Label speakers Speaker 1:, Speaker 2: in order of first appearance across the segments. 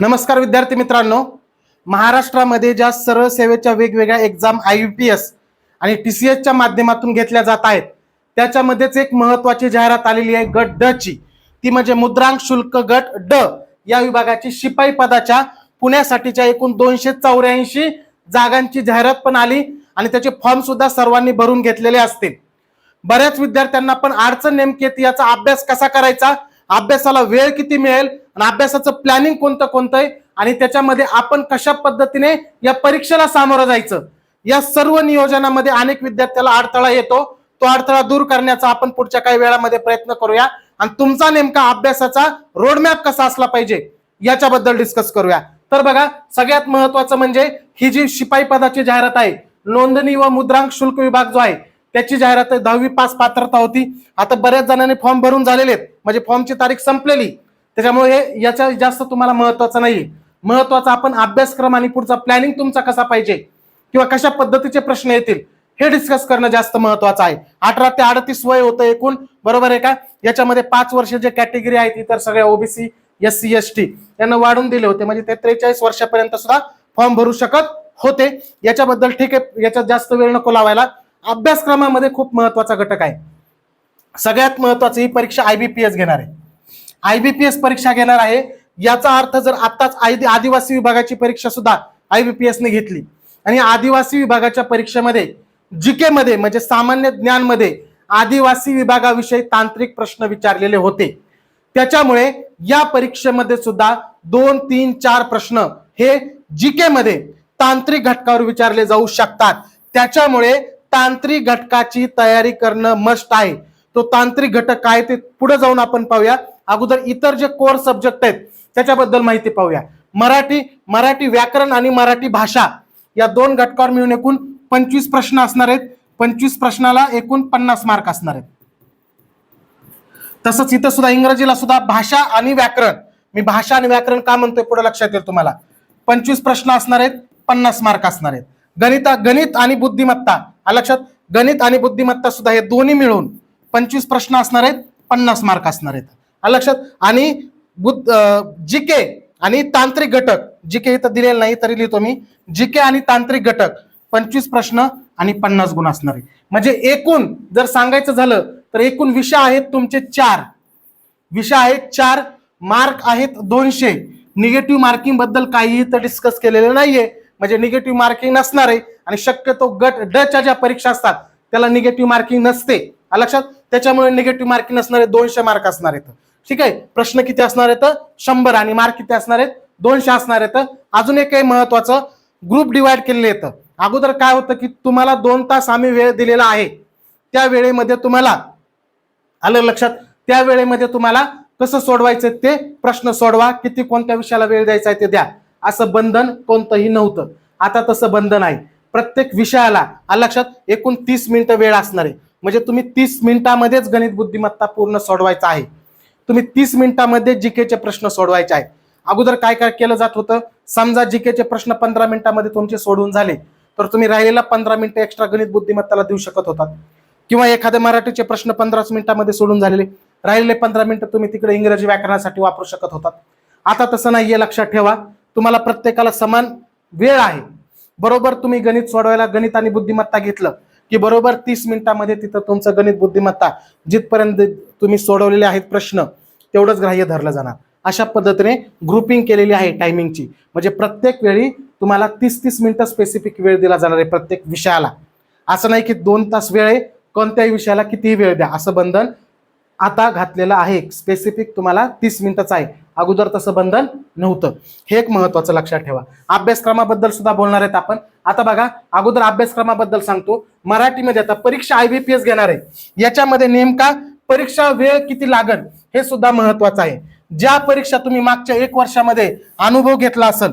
Speaker 1: नमस्कार विद्यार्थी मित्रांनो. महाराष्ट्रामध्ये ज्या सरळ सेवेच्या वेगवेगळ्या exam I U P S आणि टी सी एसच्या माध्यमातून घेतल्या जात आहेत त्याच्यामध्येच एक महत्वाची जाहिरात आलेली आहे गट ड ची. ती म्हणजे मुद्रांक शुल्क गट ड या विभागाची शिपाई पदाच्या पुण्यासाठीच्या एकूण दोनशे चौऱ्याऐंशी जागांची जाहिरात पण आली आणि त्याचे फॉर्म सुद्धा सर्वांनी भरून घेतलेले असतील. बऱ्याच विद्यार्थ्यांना पण अडचण नेमकी येते याचा अभ्यास कसा करायचा? अभ्यासाला वेळ किती मिळेल आणि अभ्यासाचं प्लॅनिंग कोणतं कोणतं आहे आणि त्याच्यामध्ये आपण कशा पद्धतीने या परीक्षेला सामोरं जायचं? या सर्व नियोजनामध्ये अनेक विद्यार्थ्याला अडथळा येतो. तो अडथळा दूर करण्याचा आपण पुढच्या काही वेळामध्ये प्रयत्न करूया. आणि तुमचा नेमका अभ्यासाचा रोडमॅप कसा असला पाहिजे याच्याबद्दल डिस्कस करूया. तर बघा सगळ्यात महत्वाचं म्हणजे ही जी शिपाई पदाची जाहिरात आहे नोंदणी व मुद्रांक शुल्क विभाग जो आहे त्याची जाहिरात दहावी पास पात्रता होती. आता बऱ्याच जणांनी फॉर्म भरून झालेले आहेत. म्हणजे फॉर्मची तारीख संपलेली. त्याच्यामुळे हे याच्या जास्त तुम्हाला महत्वाचं नाही महत्त्वाचा आपण अभ्यासक्रम आणि पुढचा प्लॅनिंग तुमचा कसा पाहिजे? किंवा कशा पद्धतीचे प्रश्न येतील? हे डिस्कस करणं जास्त महत्वाचं आहे. अठरा ते अडतीस वय होतं एकूण. बरोबर आहे का? याच्यामध्ये पाच वर्ष जे कॅटेगरी आहेत इतर सगळ्या OBC S C S T यांना वाढून दिले होते. म्हणजे ते त्रेचाळीस वर्षापर्यंत सुद्धा फॉर्म भरू शकत होते. याच्याबद्दल ठीक आहे. याच्यात जास्त वेळ नको लावायला. अभ्यासक्रमामध्ये खूप महत्त्वाचा घटक आहे. सगळ्यात महत्वाची ही परीक्षा आयबीपीएस घेणार आहे. आयबीपीएस परीक्षा घेणार आहे. याचा अर्थ जर आताच आय- आदिवासी विभागाची परीक्षा सुद्धा आयबीपीएस ने घेतली. आणि आदिवासी विभागाच्या परीक्षेमध्ये जीके मध्ये म्हणजे सामान्य ज्ञानमध्ये आदिवासी विभागाविषयी तांत्रिक प्रश्न विचारलेले होते. त्याच्यामुळे या परीक्षेमध्ये सुद्धा दोन तीन चार प्रश्न हे जीके मध्ये तांत्रिक घटकावर विचारले जाऊ शकतात. त्याच्यामुळे तांत्रिक घटकाची तयारी करणं मस्ट आहे. तो तांत्रिक घटक काय ते पुढे जाऊन आपण पाहूया. अगोदर इतर जे कोर सब्जेक्ट आहेत त्याच्याबद्दल माहिती पाहूया. मराठी मराठी व्याकरण आणि मराठी भाषा या दोन घटकावर मिळून एकूण पंचवीस प्रश्न असणार आहेत. पंचवीस प्रश्नाला एकूण पन्नास मार्क असणार आहेत. तसंच इथं सुद्धा इंग्रजीला सुद्धा भाषा आणि व्याकरण. मी भाषा आणि व्याकरण का म्हणतोय पुढे लक्षात येईल तुम्हाला. पंचवीस प्रश्न असणार आहेत पन्नास मार्क असणार आहेत. गणिता गणित आणि बुद्धिमत्ता. आलं लक्षात गणित आणि बुद्धिमत्ता सुद्धा हे दोन्ही मिळून पंचवीस प्रश्न असणार आहेत पन्नास मार्क असणार आहेत. आलं लक्षात आणि बुद्ध जीके आणि तांत्रिक घटक जीके इथं दिलेलं नाही तरी लिहितो मी जीके आणि तांत्रिक घटक पंचवीस प्रश्न आणि पन्नास गुण असणार आहे म्हणजे एकूण जर सांगायचं झालं तर एकूण विषय आहेत तुमचे चार. विषय आहेत चार मार्क आहेत दोनशे. निगेटिव्ह मार्किंगबद्दल काहीही तर डिस्कस केलेलं नाहीये. म्हणजे निगेटिव्ह मार्किंग नसणार आहे. आणि शक्यतो गट ड च्या ज्या परीक्षा असतात त्याला निगेटिव्ह मार्किंग नसते. लक्षात? त्याच्यामुळे निगेटिव्ह मार्किंग नसणार आहे दोनशे मार्क असणार आहेत. ठीक आहे? प्रश्न किती असणार आहेत? शंभर आणि मार्क किती असणार आहेत? दोनशे असणार आहेत. अजून एक काही महत्वाचं. ग्रुप डिवाइड केलेले येतं अगोदर काय होतं की तुम्हाला दोन तास आम्ही वेळ दिलेला आहे. त्या वेळेमध्ये तुम्हाला आलं लक्षात? त्या वेळेमध्ये तुम्हाला कसं सोडवायचं ते प्रश्न सोडवा. किती कोणत्या विषयाला वेळ द्यायचा आहे ते द्या. असं बंधन कोणतंही नव्हतं. आता तसं बंधन आहे. प्रत्येक विषयाला लक्षात एकूण तीस मिनिटं वेळ असणार आहे. म्हणजे तुम्ही तीस मिनिटामध्येच गणित बुद्धिमत्ता पूर्ण सोडवायचा आहे. तुम्ही तीस मिनिटामध्ये जीकेचे प्रश्न सोडवायचे आहेत. अगोदर काय काय केलं जात होतं? समजा जीकेचे प्रश्न पंधरा मिनिटामध्ये तुमचे सोडून झाले तर तुम्ही राहिलेला पंधरा मिनिटं एक्स्ट्रा गणित बुद्धिमत्ताला देऊ शकत होतात. किंवा एखाद्या मराठीचे प्रश्न पंधराच मिनिटामध्ये सोडून झालेले राहिलेले पंधरा मिनिटं तुम्ही तिकडे इंग्रजी व्याकरणासाठी वापरू शकत होतात. आता तसं नाहीये लक्षात ठेवा. तुम्हाला प्रत्येकाला समान वेळ आहे. बरोबर तुम्ही गणित सोडवायला गणित आणि बुद्धिमत्ता घेतलं की बरोबर तीस मिनिटामध्ये तिथं तुमचं गणित बुद्धिमत्ता जिथपर्यंत तुम्ही सोडवलेले आहेत प्रश्न तेवढंच ग्राह्य धरलं जाणार. अशा पद्धतीने ग्रुपिंग केलेली आहे टायमिंगची म्हणजे प्रत्येक वेळी तुम्हाला तीस तीस मिनिटं स्पेसिफिक वेळ दिला जाणार आहे प्रत्येक विषयाला. असं नाही की दोन तास वेळ आहे कोणत्याही विषयाला कितीही वेळ द्या. असं बंधन आता घातलेलं आहे. स्पेसिफिक तुम्हाला तीस मिनिटाचं आहे. अगोदर तसं बंधन नव्हतं. हे एक महत्वाचं लक्षात ठेवा. अभ्यासक्रमाबद्दल सुद्धा बोलणार आहेत आपण. आता बघा अगोदर अभ्यासक्रमाबद्दल सांगतो. मराठीमध्ये आता परीक्षा आयबीपीएस घेणार आहे. याच्यामध्ये नेमका परीक्षा वेळ किती लागल हे सुद्धा महत्वाचं आहे. ज्या परीक्षा तुम्ही मागच्या एक वर्षामध्ये अनुभव घेतला असेल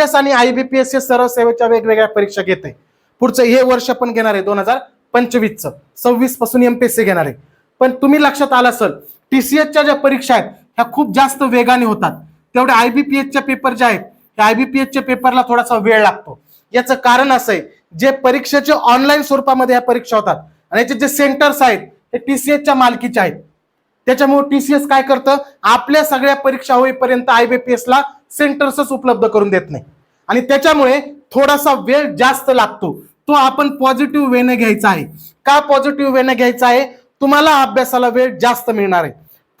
Speaker 1: एस आणि आयबीपीएस हे सर्व सेवेच्या वेगवेगळ्या परीक्षा घेत. आहे पुढचं हे वर्ष पण घेणार आहे दोन हजार पंचवीसचं. सव्वीसपासून एमपीएससी घेणार आहे. पण तुम्ही लक्षात आलं असेल टीसीएसच्या ज्या परीक्षा आहेत ह्या खूप जास्त वेगाने होतात. तेवढे आयबीपीएसच्या पेपर जे आहेत त्या आयबीपीएसच्या पेपरला थोडासा वेळ लागतो. याचं कारण असं आहे जे परीक्षेचे ऑनलाईन स्वरूपामध्ये ह्या परीक्षा होतात आणि याचे जे सेंटर्स आहेत ते टीसीएसच्या मालकीचे आहेत. त्याच्यामुळे टीसीएस काय करतं आपल्या सगळ्या परीक्षा होईपर्यंत आयबीपीएसला सेंटर्सच उपलब्ध करून देत नाही. आणि त्याच्यामुळे थोडासा वेळ जास्त लागतो. तो आपण पॉझिटिव्ह वेने घ्यायचा आहे. का पॉझिटिव्ह वेने घ्यायचा आहे? तुम्हाला अभ्यासाला वेळ जास्त मिळणार आहे.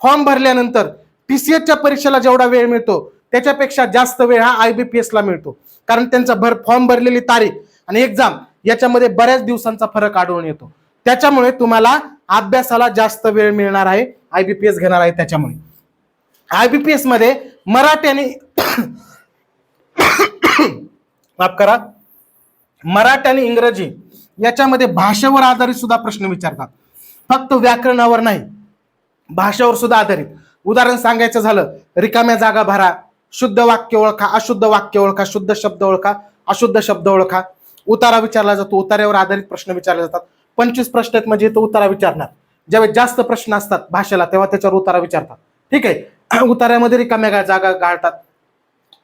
Speaker 1: फॉर्म भरल्यानंतर पीसीएसच्या परीक्षेला जेवढा वेळ मिळतो त्याच्यापेक्षा जास्त वेळ हा आयबीपीएस ला मिळतो. कारण त्यांचा भर फॉर्म भरलेली तारीख आणि एक्झाम याच्यामध्ये बऱ्याच दिवसांचा फरक आढळून येतो. त्याच्यामुळे तुम्हाला अभ्यासाला जास्त वेळ मिळणार आहे आयबीपीएस घेणार आहे त्याच्यामुळे. आयबीपीएसमध्ये मराठी आणि माफ करा. मराठी आणि इंग्रजी याच्यामध्ये भाषेवर आधारित सुद्धा प्रश्न विचारतात. फक्त व्याकरणावर नाही भाषेवर सुद्धा आधारित. उदाहरण सांगायचं झालं रिकाम्या जागा भरा शुद्ध वाक्य ओळखा अशुद्ध वाक्य ओळखा शुद्ध शब्द ओळखा अशुद्ध शब्द ओळखा. उतारा विचारला जातो उतार्यावर आधारित प्रश्न विचारले जातात. पंचवीस प्रश्न आहेत म्हणजे तो उतारा विचारणार. ज्यावेळेस जास्त प्रश्न असतात भाषेला तेव्हा त्याच्यावर उतारा विचारतात. ठीक आहे? उतार्यामध्ये रिकाम्या जागा गाळतात.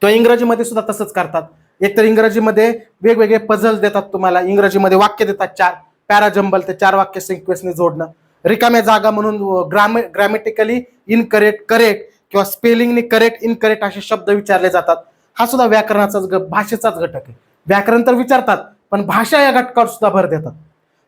Speaker 1: किंवा इंग्रजीमध्ये सुद्धा तसंच करतात. एकतर इंग्रजीमध्ये वेगवेगळे पझल देतात तुम्हाला. इंग्रजीमध्ये वाक्य देतात चार. पॅराजंबल ते चार वाक्य सिक्वेन्सने जोडणं. रिकाम्या जागा म्हणून ग्राम ग्रॅमॅटिकली इनकरेक्ट करेक्ट किंवा स्पेलिंगने करेक्ट इनकरेक्ट असे शब्द विचारले जातात. हा सुद्धा व्याकरणाचाच भाषेचाच घटक आहे. व्याकरण तर विचारतात पण भाषा या घटकावर सुद्धा भर देतात.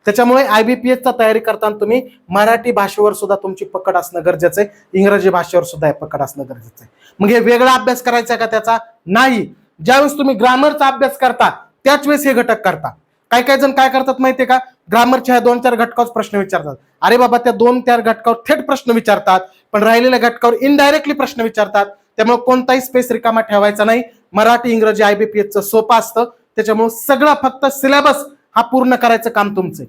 Speaker 1: त्याच्यामुळे आय बी पी एसचा तयारी करताना तुम्ही मराठी भाषेवर सुद्धा तुमची पकड असणं गरजेचं आहे. इंग्रजी भाषेवर सुद्धा पकड असणं गरजेचं आहे. मग हे वेगळा अभ्यास करायचा का त्याचा? नाही. ज्यावेळेस तुम्ही ग्रामरचा अभ्यास करता त्याच वेळेस हे घटक करता. काही काही जण काय करतात माहितीये का? ग्रामरच्या ह्या दोन चार घटकावर प्रश्न विचारतात. अरे बाबा त्या दोन चार घटकावर थेट प्रश्न विचारतात पण राहिलेल्या घटकावर इनडायरेक्टली प्रश्न विचारतात. त्यामुळे कोणताही स्पेस रिकामा ठेवायचा नाही. मराठी इंग्रजी आयबीपीएसचं सोपं असतं. त्याच्यामुळे सगळं फक्त सिलेबस हा पूर्ण करायचं काम तुमचं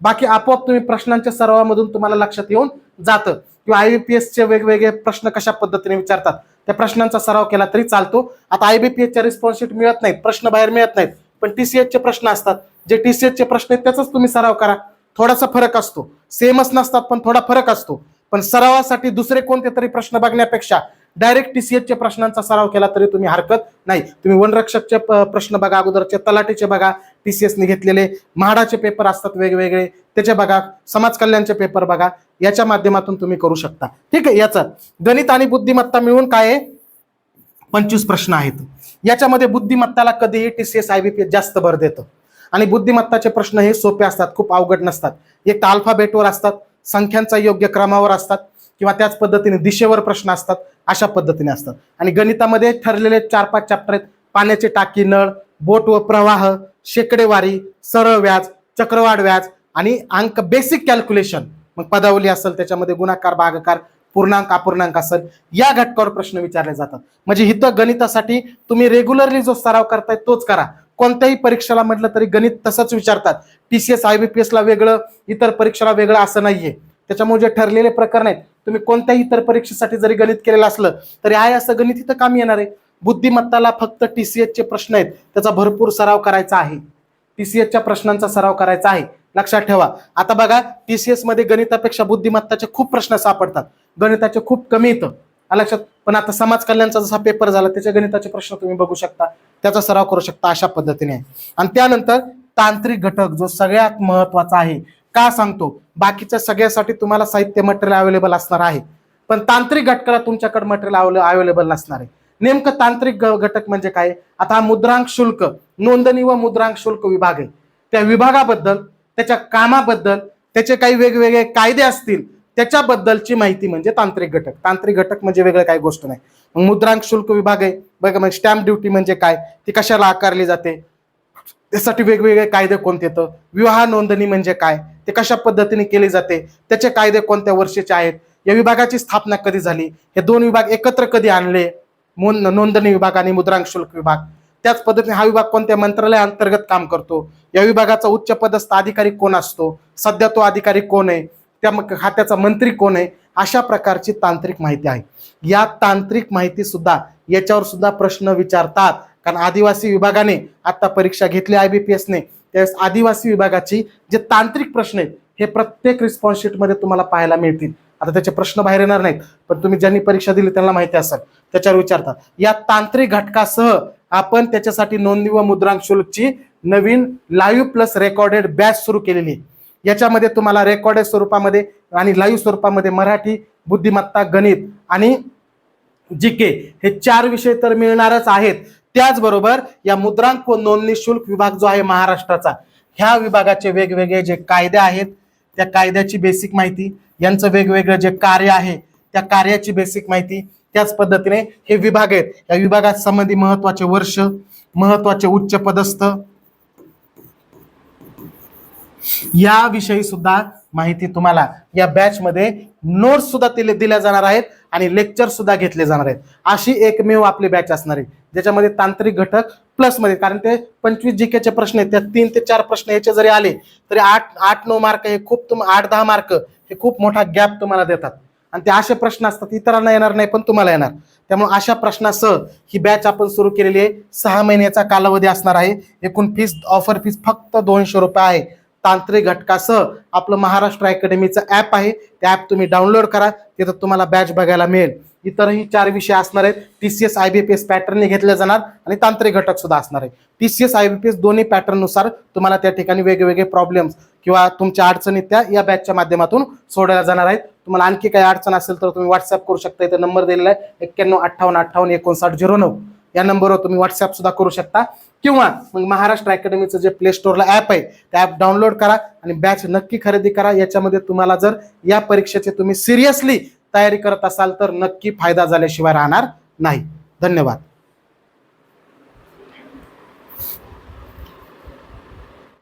Speaker 1: बाकी आपोआप तुम्ही प्रश्नांच्या सरावामधून तुम्हाला लक्षात येऊन जातं. किंवा आयबीपीएसचे वेगवेगळे प्रश्न कशा पद्धतीने विचारतात. त्या प्रश्नांचा सराव केला तरी चालतो. आता आयबीपीएसच्या रिस्पॉन्सिबिलिटी मिळत नाहीत. प्रश्न बाहेर मिळत नाहीत. पण टीसीएस चे प्रश्न असतात. जे टीसीएस चे प्रश्न आहेत त्याचाच तुम्ही सराव करा. थोडासा फरक असतो. सेमच नसतात पण थोडा फरक असतो. पण सरावासाठी दुसरे कोणते तरी प्रश्न बघण्यापेक्षा डायरेक्ट टीसीएस च्या प्रश्नांचा सराव केला तरी तुम्ही हरकत नाही. तुम्ही वनरक्षकचे प्रश्न बघा अगोदरचे तलाटीचे बघा. टी सी एसने घेतलेले म्हाडाचे पेपर असतात वेगवेगळे त्याचे बघा. समाज कल्याणचे पेपर बघा. याच्या माध्यमातून तुम्ही करू शकता. ठीक आहे याचा. गणित आणि बुद्धिमत्ता मिळून काय आहे? पंचवीस प्रश्न आहेत. याच्यामध्ये बुद्धिमत्ताला कधीही पी आयबीपीएस जास्त भर देतं. आणि बुद्धिमत्ताचे प्रश्न हे सोपे असतात खूप अवघड नसतात. एक तर अल्फाबेटवर असतात संख्यांचा योग्य क्रमावर असतात किंवा त्याच पद्धतीने दिशेवर प्रश्न असतात अशा पद्धतीने असतात. आणि गणितामध्ये ठरलेले चार पाच चॅप्टर आहेत. पाण्याचे टाकी नळ बोट व प्रवाह शेकडेवारी सरळ व्याज चक्रवाढ व्याज आणि अंक बेसिक कॅल्क्युलेशन मग पदावली असेल त्याच्यामध्ये गुणाकार भागाकार पूर्णांक अपूर्णांक असेल या घटकावर प्रश्न विचारले जातात. म्हणजे इथं गणितासाठी तुम्ही रेग्युलरली जो सराव करताय तोच करा. कोणत्याही परीक्षेला म्हटलं तरी गणित तसंच विचारतात. टीसीएस आयबीपीएस ला वेगळं इतर परीक्षेला वेगळं असं नाहीये. त्याच्यामुळे जे ठरलेले प्रकरण आहेत तुम्ही कोणत्याही इतर परीक्षेसाठी जरी गणित केलेलं असलं तरी आहे असं गणित इथं काम येणार आहे. बुद्धिमत्ताला फक्त TCS चे प्रश्न आहेत त्याचा भरपूर सराव करायचा आहे. TCS च्या प्रश्नांचा सराव करायचा आहे. लक्षात ठेवा. आता बघा टीसीएसमध्ये गणितापेक्षा बुद्धिमत्ताचे खूप प्रश्न सापडतात. गणिताचे खूप कमी येतं. लक्षात पण आता समाज कल्याणचा जसा पेपर झाला त्याचे गणिताचे प्रश्न तुम्ही बघू शकता. त्याचा सराव करू शकता अशा पद्धतीने. आणि त्यानंतर तांत्रिक घटक जो सगळ्यात महत्त्वाचा आहे का सांगतो? बाकीच्या सगळ्यासाठी तुम्हाला साहित्य मटेरियल अवेलेबल असणार आहे. पण तांत्रिक घटकाला तुमच्याकडे मटेरियल अवेलेबल नसणार आहे. नेमकं तांत्रिक ग- घटक म्हणजे काय? आता हा मुद्रांक शुल्क नोंदणी व मुद्रांक शुल्क विभाग आहे. त्या विभागाबद्दल त्याच्या कामाबद्दल त्याचे काही वेगवेगळे कायदे असतील त्याच्याबद्दलची माहिती म्हणजे तांत्रिक घटक. तांत्रिक घटक म्हणजे वेगळं काही गोष्ट नाही. मग मुद्रांक शुल्क विभाग आहे. बघा मग स्टॅम्प ड्युटी म्हणजे काय? ती कशाला आकारली जाते? त्यासाठी वेगवेगळे कायदे कोणते येतं? विवाह नोंदणी म्हणजे काय? ते कशा पद्धतीने केली जाते? त्याचे कायदे कोणत्या वर्षीचे आहेत? या विभागाची स्थापना कधी झाली? हे दोन विभाग एकत्र कधी आणले? नोंदणी विभाग आणि मुद्रांक शुल्क विभाग. त्याच पद्धतीने हा विभाग कोणत्या मंत्रालयाअंतर्गत काम करतो? या विभागाचा उच्च पदस्थ अधिकारी कोण असतो? सध्या तो अधिकारी कोण आहे? त्या खात्याचा मंत्री कोण आहे? अशा प्रकारची तांत्रिक माहिती आहे. या तांत्रिक माहिती सुद्धा याच्यावर सुद्धा प्रश्न विचारतात. कारण आदिवासी विभागाने आता परीक्षा घेतली आय बी पी एसने त्यावेळेस आदिवासी विभागाची जे तांत्रिक प्रश्न आहेत हे प्रत्येक रिस्पॉन्स शीटमध्ये तुम्हाला पाहायला मिळतील. आता त्याचे प्रश्न बाहेर येणार नाहीत पण तुम्ही ज्यांनी परीक्षा दिली त्यांना माहिती असेल त्याच्यावर विचारतात. या तांत्रिक घटकासह आपण त्याच्यासाठी नोंदणी व मुद्रांक शुल्कची नवीन लाईव्ह प्लस रेकॉर्डेड बॅच सुरू केलेली आहे. याच्यामध्ये तुम्हाला रेकॉर्डेड स्वरूपामध्ये आणि लाईव्ह स्वरूपामध्ये मराठी बुद्धिमत्ता गणित आणि जी के हे चार विषय तर मिळणारच आहेत. त्याचबरोबर या मुद्रांक व नोंदणी शुल्क विभाग जो आहे महाराष्ट्राचा ह्या विभागाचे वेगवेगळे जे कायदे आहेत त्या कायद्याची बेसिक माहिती यांचं वेगवेगळं जे कार्य आहे त्या कार्याची बेसिक माहिती त्याच पद्धतीने हे विभाग आहेत. या विभागात संबंधी महत्त्वाचे वर्ष महत्त्वाचे उच्च पदस्थ याविषयी सुद्धा माहिती तुम्हाला या बॅचमध्ये नोट्स सुद्धा दिले दिल्या जाणार आहेत आणि लेक्चर सुद्धा घेतले जाणार आहेत. अशी एकमेव आपली बॅच असणार आहे. ज्याच्यामध्ये तांत्रिक घटक प्लसमध्ये कारण ते पंचवीस जी केचे प्रश्न आहेत. त्या तीन ते चार प्रश्न याचे जरी आले तरी आठ आठ नऊ मार्क हे खूप तुम आठ दहा मार्क हे खूप मोठा गॅप तुम्हाला देतात. आणि ते असे प्रश्न असतात इतरांना येणार नाही पण तुम्हाला येणार. त्यामुळे अशा प्रश्नासह ही बॅच आपण सुरू केलेली आहे. सहा महिन्याचा कालावधी असणार आहे. एकूण फीस ऑफर फीस फक्त दोनशे रुपये आहे. तांत्रिक घटकासह आपलं महाराष्ट्र अकॅडमीचं ॲप आहे. ते ॲप तुम्ही डाउनलोड करा. तिथं तुम्हाला बॅच बघायला मिळेल. इतरही चार विषय असणार आहेत. T C S I B P S पॅटर्नने घेतल्या जाणार आणि तांत्रिक घटक सुद्धा असणार आहे T C S I B P S दोन्ही पॅटर्ननुसार तुम्हाला त्या ठिकाणी वेगवेगळे प्रॉब्लेम्स किंवा तुमच्या अडचणी त्या या बॅचच्या माध्यमातून सोडवल्या जाणार आहेत. तुम्हाला आणखी काही अडचण असेल तर तुम्ही व्हॉट्सअप करू शकता. इथं नंबर दिलेला आहे. एक्क्याण्णव अठ्ठावन्न अठ्ठावन्न एकोणसाठ झिरो नऊ. या नंबरवर तुम्ही व्हॉट्सअप सुद्धा करू शकता. किंवा मग महाराष्ट्र अकॅडमीचं जे प्ले स्टोअरला ॲप आहे ते ॲप डाउनलोड करा आणि बॅच नक्की खरेदी करा. याच्यामध्ये तुम्हाला जर या परीक्षेचे तुम्ही सिरियसली तयारी करत असाल तर नक्की फायदा झाल्याशिवाय राहणार नाही. धन्यवाद.